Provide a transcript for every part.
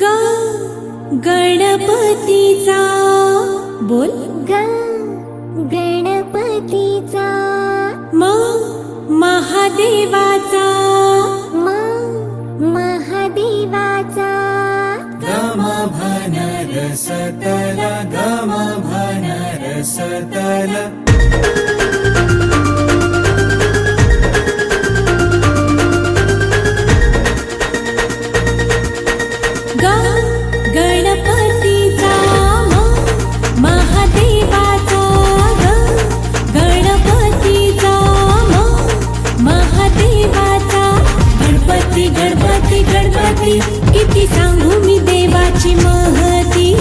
ग गणपतीचा. बोल. ग गणपतीचा. म महादेवाचा. म महादेवाचा. गम भनर सतल गम भनर सतल गणपती गणपती किती सांगू मी देवाची महती.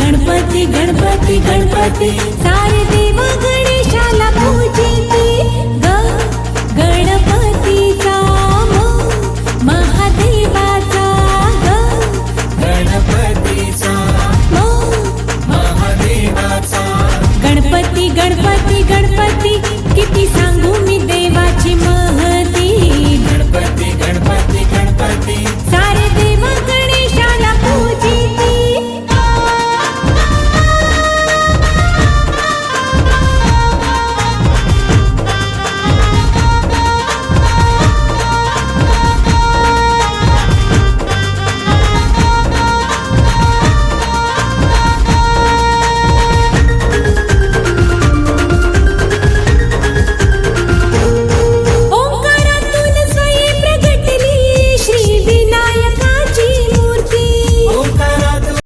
गणपती गणपती गणपती सारे देव गणेशाला पूजिती. महादेवाचा. गणपती गणपती गणपती किती सांगू मी देवाची म